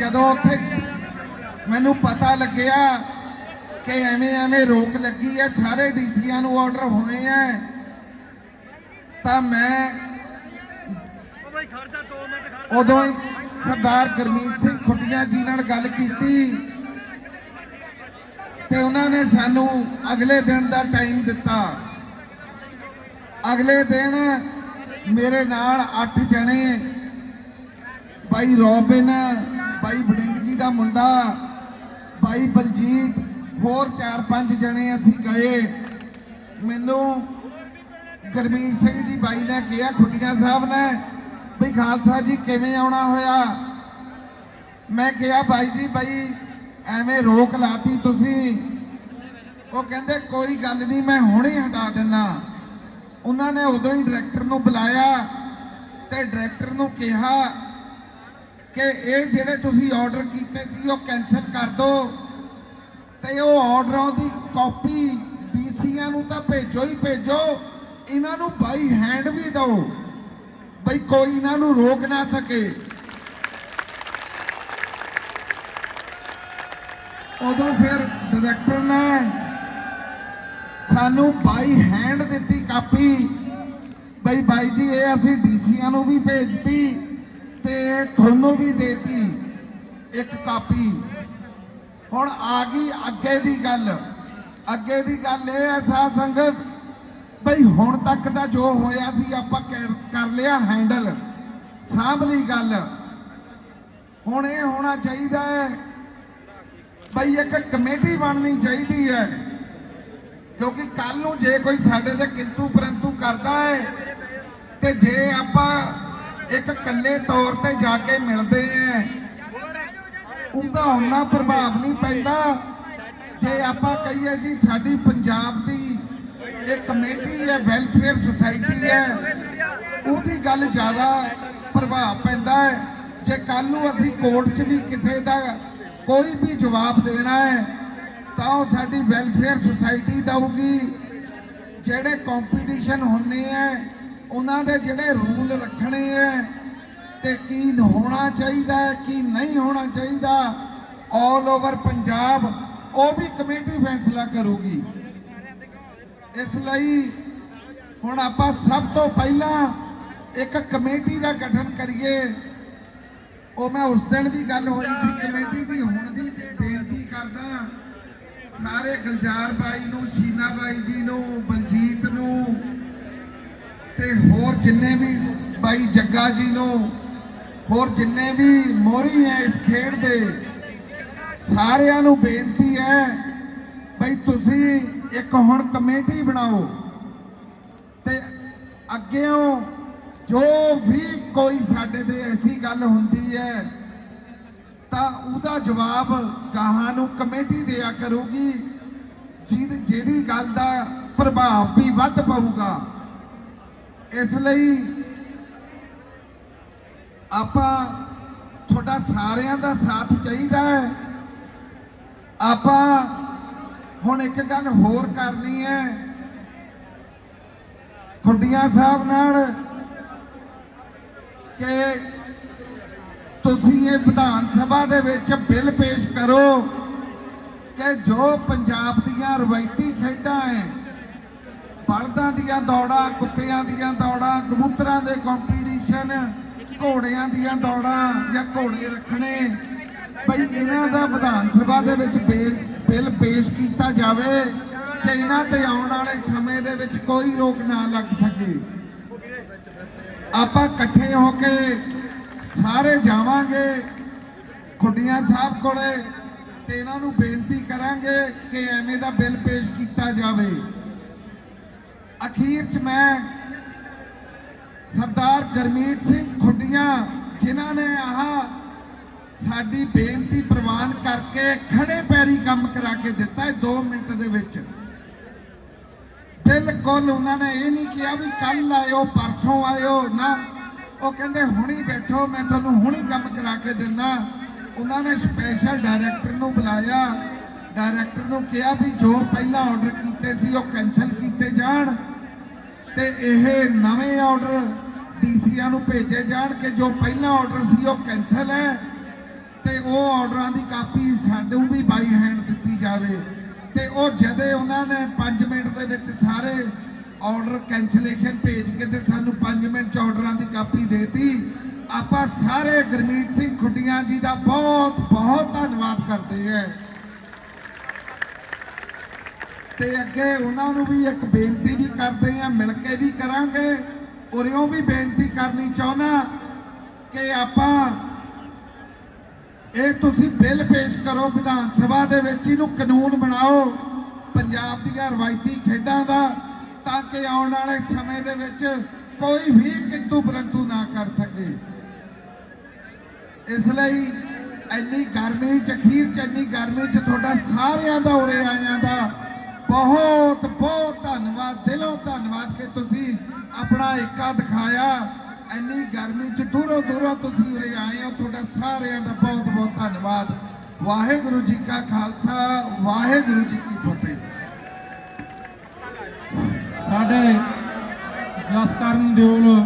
ਜਦੋਂ ਉੱਥੇ ਮੈਨੂੰ ਪਤਾ ਲੱਗਿਆ ਕਿ ਐਵੇਂ ਐਵੇਂ ਰੋਕ ਲੱਗੀ ਹੈ, ਸਾਰੇ ਡੀਸੀਆਂ ਨੂੰ ਆਰਡਰ ਹੋਏ ਹੈ, ਤਾਂ ਮੈਂ ਉਦੋਂ ਹੀ ਸਰਦਾਰ ਗੁਰਮੀਤ ਸਿੰਘ ਖੁੱਟੀਆਂ ਜੀ ਨਾਲ ਗੱਲ ਕੀਤੀ ਤੇ ਉਹਨਾਂ ਨੇ ਸਾਨੂੰ ਅਗਲੇ ਦਿਨ ਦਾ ਟਾਈਮ ਦਿੱਤਾ। ਅਗਲੇ ਦਿਨ ਮੇਰੇ ਨਾਲ 8 ਜਣੇ ਬਾਈ ਰੋਬਿਨ ਬਾਈ ਵੜਿੰਗ ਜੀ ਦਾ ਮੁੰਡਾ, ਬਾਈ ਬਲਜੀਤ, ਹੋਰ 4-5 ਜਣੇ ਅਸੀਂ ਗਏ। ਮੈਨੂੰ ਗਰਮੀਤ ਸਿੰਘ ਜੀ ਬਾਈ ਨੇ ਕਿਹਾ, ਖੁੱਡੀਆਂ ਸਾਹਿਬ ਨੇ ਵੀ ਖਾਲਸਾ ਜੀ ਕਿਵੇਂ ਆਉਣਾ ਹੋਇਆ? ਮੈਂ ਕਿਹਾ, ਬਾਈ ਜੀ, ਬਾਈ ਐਵੇਂ ਰੋਕ ਲਾਤੀ ਤੁਸੀਂ। ਉਹ ਕਹਿੰਦੇ, ਕੋਈ ਗੱਲ ਨਹੀਂ, ਮੈਂ ਹੁਣੇ ਹਟਾ ਦਿੰਦਾ ਉਹਨਾਂ ਨੇ ਉਦੋਂ ਹੀ ਡਾਇਰੈਕਟਰ ਨੂੰ ਬੁਲਾਇਆ ਤੇ ਡਾਇਰੈਕਟਰ ਨੂੰ ਕਿਹਾ ਕਿ ਇਹ ਜਿਹੜੇ ਤੁਸੀਂ ਆਰਡਰ ਕੀਤੇ ਸੀ, ਉਹ ਕੈਨਸਲ ਕਰ ਦਿਓ ਤੇ ਉਹ ਆਰਡਰਾਂ ਦੀ ਕਾਪੀ ਡੀਸੀਆਂ ਨੂੰ ਤਾਂ ਭੇਜੋ ਹੀ ਭੇਜੋ। ਇਹਨਾਂ ਨੂੰ ਬਾਈ ਹੈਂਡ ਵੀ ਦਿਓ। ਬਈ ਕੋਈ ਇਹਨਾਂ ਨੂੰ ਰੋਕ ਨਾ ਸਕੇ। ਉਦੋਂ ਫਿਰ ਡਾਇਰੈਕਟਰ ਨੇ ਸਾਨੂੰ ਬਾਈ ਹੈਂਡ ਦਿੱਤੀ ਕਾਪੀ ਬਈ ਬਾਈ ਜੀ, ਇਹ ਅਸੀਂ ਡੀਸੀਆਂ ਨੂੰ ਵੀ ਭੇਜਤੀ। ਤੇ ਤੁਹਾਨੂੰ ਵੀ ਦੇਤੀ ਇੱਕ ਕਾਪੀ। ਹੁਣ ਆ ਗਈ ਅੱਗੇ ਦੀ ਗੱਲ। ਅੱਗੇ ਦੀ ਗੱਲ ਇਹ ਹੈ ਸਾਧ ਸੰਗਤ, ਬਈ ਹੁਣ ਤੱਕ ਦਾ ਜੋ ਹੋਇਆ ਸੀ ਆਪਾਂ ਕਰ ਲਿਆ ਹੈਂਡਲ ਸਾਂਭ ਲਈ ਗੱਲ। ਹੁਣ ਇਹ ਹੋਣਾ ਚਾਹੀਦਾ ਹੈ, ਬਈ ਇੱਕ ਕਮੇਟੀ ਬਣਨੀ ਚਾਹੀਦੀ ਹੈ। ਕਿਉਂਕਿ ਕੱਲ ਨੂੰ ਜੇ ਕੋਈ ਸਾਡੇ ਤੇ ਕਿੰਤੂ ਪਰੰਤੂ ਕਰਦਾ ਹੈ, ਤੇ ਜੇ ਆਪਾਂ ਇੱਕ ਇਕੱਲੇ ਤੌਰ ਤੇ ਜਾ ਕੇ ਮਿਲਦੇ ਆ। ਉਹਦਾ ਉਹਨਾਂ ਪ੍ਰਭਾਵ ਨਹੀਂ ਪੈਂਦਾ। ਜੇ ਆਪਾਂ ਕਹੀਏ ਜੀ ਸਾਡੀ ਪੰਜਾਬ ਦੀ ਇਹ ਕਮੇਟੀ ਹੈ, ਵੈਲਫੇਅਰ ਸੁਸਾਇਟੀ ਹੈ, ਉਹਦੀ ਗੱਲ ਜ਼ਿਆਦਾ ਪ੍ਰਭਾਵ ਪੈਂਦਾ ਹੈ। ਜੇ ਕੱਲ ਨੂੰ ਅਸੀਂ ਕੋਰਟ 'ਚ ਵੀ ਕਿਸੇ ਦਾ ਕੋਈ ਵੀ ਜਵਾਬ ਦੇਣਾ ਹੈ, ਤਾਂ ਉਹ ਸਾਡੀ ਵੈਲਫੇਅਰ ਸੁਸਾਇਟੀ ਦਊਗੀ। ਜਿਹੜੇ ਕੰਪੀਟੀਸ਼ਨ ਹੁੰਨੇ ਆ ਉਹਨਾਂ ਦੇ ਜਿਹੜੇ ਰੂਲ ਰੱਖਣੇ ਆ ਤੇ ਕੀ ਹੋਣਾ ਚਾਹੀਦਾ ਹੈ ਕੀ ਨਹੀਂ ਹੋਣਾ ਚਾਹੀਦਾ ਆਲ ਓਵਰ ਪੰਜਾਬ, ਉਹ ਵੀ ਕਮੇਟੀ ਫੈਸਲਾ ਕਰੂਗੀ। ਇਸ ਲਈ ਹੁਣ ਆਪਾਂ ਸਭ ਤੋਂ ਪਹਿਲਾਂ ਇੱਕ ਕਮੇਟੀ ਦਾ ਗਠਨ ਕਰੀਏ। ਉਹ ਮੈਂ ਉਸ ਦਿਨ ਵੀ ਗੱਲ ਹੋਈ ਸੀ, ਕਮੇਟੀ ਦੀ ਹੁਣ ਵੀ ਬੇਨਤੀ ਕਰਦਾ। ਸਾਰੇ ਗੁਲਜ਼ਾਰ ਬਾਈ ਨੂੰ, ਸ਼ੀਨਾ ਬਾਈ ਜੀ ਨੂੰ, ਬਲਜੀਤ ਨੂੰ ਤੇ ਹੋਰ ਜਿੰਨੇ ਵੀ ਬਾਈ ਜੱਗਾ ਜੀ ਨੂੰ, ਹੋਰ ਜਿੰਨੇ ਵੀ ਮੋਰੀ ਹੈ ਇਸ ਖੇਡ ਦੇ, ਸਾਰਿਆਂ ਨੂੰ ਬੇਨਤੀ ਹੈ, ਬਈ ਤੁਸੀਂ ਇੱਕ ਹੁਣ ਕਮੇਟੀ ਬਣਾਓ। ਤੇ ਅੱਗੇੋਂ ਜੋ ਵੀ ਕੋਈ ਸਾਡੇ ਤੇ ਐਸੀ ਗੱਲ ਹੁੰਦੀ ਹੈ, ਤਾਂ ਉਹਦਾ ਜਵਾਬ ਗਾਹਾਂ ਨੂੰ ਕਮੇਟੀ ਦਿਆ ਕਰੂਗੀ, ਜਿਹਦੀ ਜਿਹੜੀ ਗੱਲ ਦਾ ਪ੍ਰਭਾਵ ਵੀ ਵੱਧ ਪਊਗਾ। ਇਸ ਲਈ ਆਪਾਂ ਤੁਹਾਡਾ ਸਾਰਿਆਂ ਦਾ ਸਾਥ ਚਾਹੀਦਾ ਹੈ। ਆਪਾਂ ਹੁਣ ਇੱਕ ਗੱਲ ਹੋਰ ਕਰਨੀ ਹੈ। ਖੁੱਡੀਆਂ ਸਾਹਿਬ ਨਾਲ ਕਿ ਤੁਸੀਂ ਇਹ ਵਿਧਾਨ ਸਭਾ ਦੇ ਵਿੱਚ ਬਿੱਲ ਪੇਸ਼ ਕਰੋ ਕਿ ਜੋ ਪੰਜਾਬ ਦੀਆਂ ਰਵਾਇਤੀ ਖੇਡਾਂ ਹੈ ਬਲਦਾਂ ਦੀਆਂ ਦੌੜਾਂ, ਕੁੱਤਿਆਂ ਦੀਆਂ ਦੌੜਾਂ, ਕਬੂਤਰਾਂ ਦੇ ਕੰਪੀਟੀਸ਼ਨ ਘੋੜਿਆਂ ਦੀਆਂ ਦੌੜਾਂ ਜਾਂ ਘੋੜੇ ਰੱਖਣੇ। ਬਈ ਇਹਨਾਂ ਦਾ ਵਿਧਾਨ ਸਭਾ ਦੇ ਵਿੱਚ ਬੇ- ਬਿੱਲ ਪੇਸ਼ ਕੀਤਾ ਜਾਵੇ ਕਿ ਇਹਨਾਂ ਤੇ ਆਉਣ ਵਾਲੇ ਸਮੇਂ ਦੇ ਵਿੱਚ ਕੋਈ ਰੋਕ ਨਾ ਲੱਗ ਸਕੇ। ਆਪਾਂ ਇਕੱਠੇ ਹੋ ਕੇ ਸਾਰੇ ਜਾਵਾਂਗੇ ਖੁੱਡੀਆਂ ਸਾਹਿਬ ਕੋਲੇ ਤੇ ਇਹਨਾਂ ਨੂੰ ਬੇਨਤੀ ਕਰਾਂਗੇ ਕਿ ਐਵੇਂ ਦਾ ਬਿੱਲ ਪੇਸ਼ ਕੀਤਾ ਜਾਵੇ। ਅਖੀਰ ਚ ਮੈਂ ਸਰਦਾਰ ਗਰਮੀਤ ਸਿੰਘ ਖੁੱਡੀਆਂ, ਜਿਨ੍ਹਾਂ ਨੇ ਆਹ ਸਾਡੀ ਬੇਨਤੀ ਪ੍ਰਵਾਨ ਕਰਕੇ ਖੜੇ ਪੈਰੀ ਕੰਮ ਕਰਾ ਕੇ ਦਿੱਤਾ ਹੈ 2 ਮਿੰਟ ਦੇ ਵਿੱਚ। ਬਿਲਕੁਲ ਉਹਨਾਂ ਨੇ ਇਹ ਨਹੀਂ ਕਿਹਾ ਵੀ ਕੱਲ ਆਇਓ, ਪਰਸੋਂ ਆਇਓ, ਨਾ। ਉਹ ਕਹਿੰਦੇ, ਹੁਣੀ ਬੈਠੋ, ਮੈਂ ਤੁਹਾਨੂੰ ਹੁਣੀ ਕੰਮ ਕਰਾ ਕੇ ਦਿੰਦਾ। ਉਹਨਾਂ ਨੇ ਸਪੈਸ਼ਲ ਡਾਇਰੈਕਟਰ ਨੂੰ ਬੁਲਾਇਆ। ਡਾਇਰੈਕਟਰ ਨੂੰ ਕਿਹਾ ਵੀ ਜੋ ਪਹਿਲਾਂ ਆਰਡਰ ਕੀਤੇ ਸੀ, ਉਹ ਕੈਨਸਲ ਕੀਤੇ ਜਾਣ। ਤੇ ਇਹ ਨਵੇਂ ਆਰਡਰ ਡੀਸੀਆਂ ਨੂੰ ਭੇਜੇ ਜਾਣ ਕਿ ਜੋ ਪਹਿਲਾਂ ਆਰਡਰ ਸੀ ਉਹ ਕੈਨਸਲ ਹੈ ਤੇ ਉਹ ਆਰਡਰਾਂ ਦੀ ਕਾਪੀ ਸਾਨੂੰ ਵੀ ਬਾਈ ਹੈਂਡ ਦਿੱਤੀ ਜਾਵੇ। ਤੇ ਉਹ ਜਦੇ ਉਹਨਾਂ ਨੇ 5 ਮਿੰਟ ਦੇ ਵਿੱਚ ਸਾਰੇ ਆਰਡਰ ਕੈਂਸਲੇਸ਼ਨ ਭੇਜ ਕੇ ਤੇ ਸਾਨੂੰ 5 ਮਿੰਟ ਚ ਆਰਡਰਾਂ ਦੀ ਕਾਪੀ ਦੇਤੀ, ਆਪਾਂ ਸਾਰੇ ਗੁਰਮੀਤ ਸਿੰਘ ਖੁੱਡੀਆਂ ਜੀ ਦਾ ਬਹੁਤ ਬਹੁਤ ਧੰਨਵਾਦ ਕਰਦੇ ਹਾਂ। ਤੇ ਅੱਗੇ ਉਹਨਾਂ ਨੂੰ ਵੀ ਇੱਕ ਬੇਨਤੀ ਵੀ ਕਰਦੇ ਆ ਮਿਲ ਕੇ ਵੀ ਕਰਾਂਗੇ। ਉਰਿਓਂ ਵੀ ਬੇਨਤੀ ਕਰਨੀ ਚਾਹੁੰਦਾ ਕਿ ਆਪਾਂ ਇਹ ਤੁਸੀਂ ਬਿੱਲ ਪੇਸ਼ ਕਰੋ ਵਿਧਾਨ ਸਭਾ ਦੇ ਵਿੱਚ, ਇਹਨੂੰ ਕਾਨੂੰਨ ਬਣਾਓ ਪੰਜਾਬ ਦੀਆਂ ਰਵਾਇਤੀ ਖੇਡਾਂ ਦਾ, ਤਾਂ ਕਿ ਆਉਣ ਵਾਲੇ ਸਮੇਂ ਦੇ ਵਿੱਚ ਕੋਈ ਵੀ ਕਿੰਤੂ ਪਰੰਤੂ ਨਾ ਕਰ ਸਕੇ। ਇਸ ਲਈ ਇੰਨੀ ਗਰਮੀ ਚ, ਅਖੀਰ ਚ ਇੰਨੀ ਗਰਮੀ ਚ ਤੁਹਾਡਾ ਸਾਰਿਆਂ ਦਾ ਉਰੇ ਆਇਆਂ ਦਾ ਬਹੁਤ ਬਹੁਤ ਧੰਨਵਾਦ, ਦਿਲੋਂ ਧੰਨਵਾਦ ਕਿ ਤੁਸੀਂ ਆਪਣਾ ਏਕਾ ਦਿਖਾਇਆ। ਇੰਨੀ ਗਰਮੀ ਚ ਦੂਰੋਂ ਦੂਰੋਂ ਤੁਸੀਂ ਉਰੇ ਆਏ ਹੋ, ਤੁਹਾਡਾ ਸਾਰਿਆਂ ਦਾ ਬਹੁਤ ਬਹੁਤ ਧੰਨਵਾਦ। ਵਾਹਿਗੁਰੂ ਜੀ ਕਾ ਖਾਲਸਾ, ਵਾਹਿਗੁਰੂ ਜੀ ਕੀ ਫਤਿਹ। ਸਾਡੇ ਜਸਕਰਨ ਦਿਓਲ